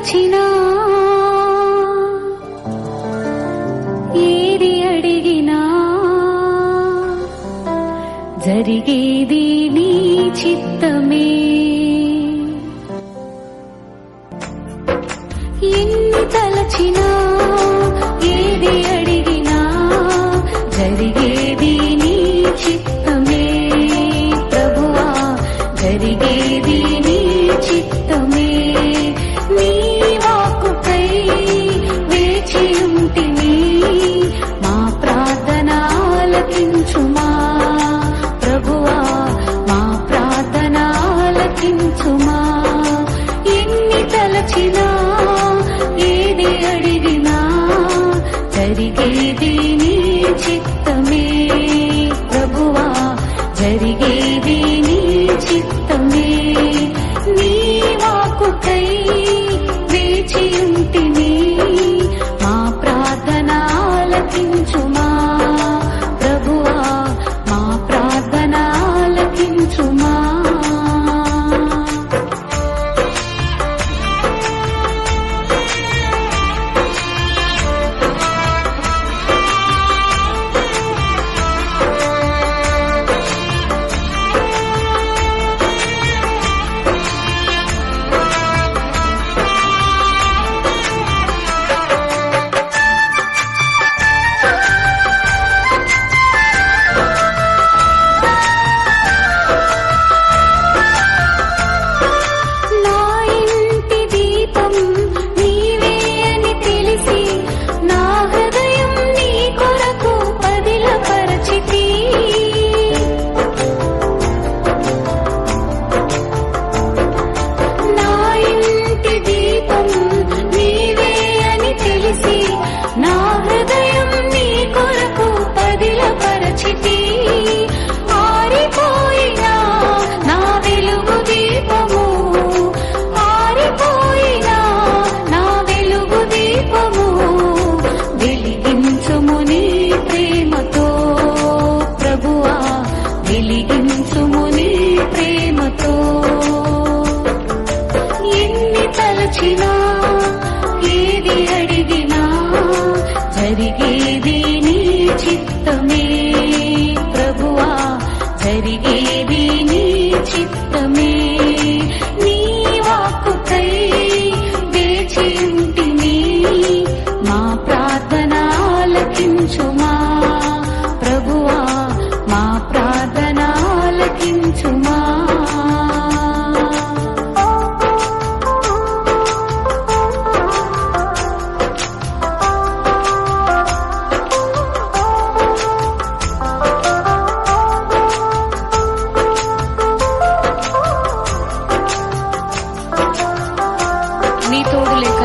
తలచినా ఏది అడిగినా? జరిగేది నీ చిత్తమే. ఎన్ని తలచినా ఏది అడిగినా జరిగేది నీ చిత్తమే. ప్రభువా జరిగేది తలచినా ఏది అడిగినా జరిగేది నీ చిత్తమే. ప్రభువా జరిగేది నీ చిత్తమే. నీ వాకుకై వేచి ఉంటిని మా ప్రార్థన ఆలకించు. తలచినా ఏది అడిగినా జరిగేది నీ చిత్తమే.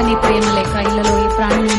తల్లి ప్రేమ లేక ఇళ్ళలో ఈ ప్రాణులు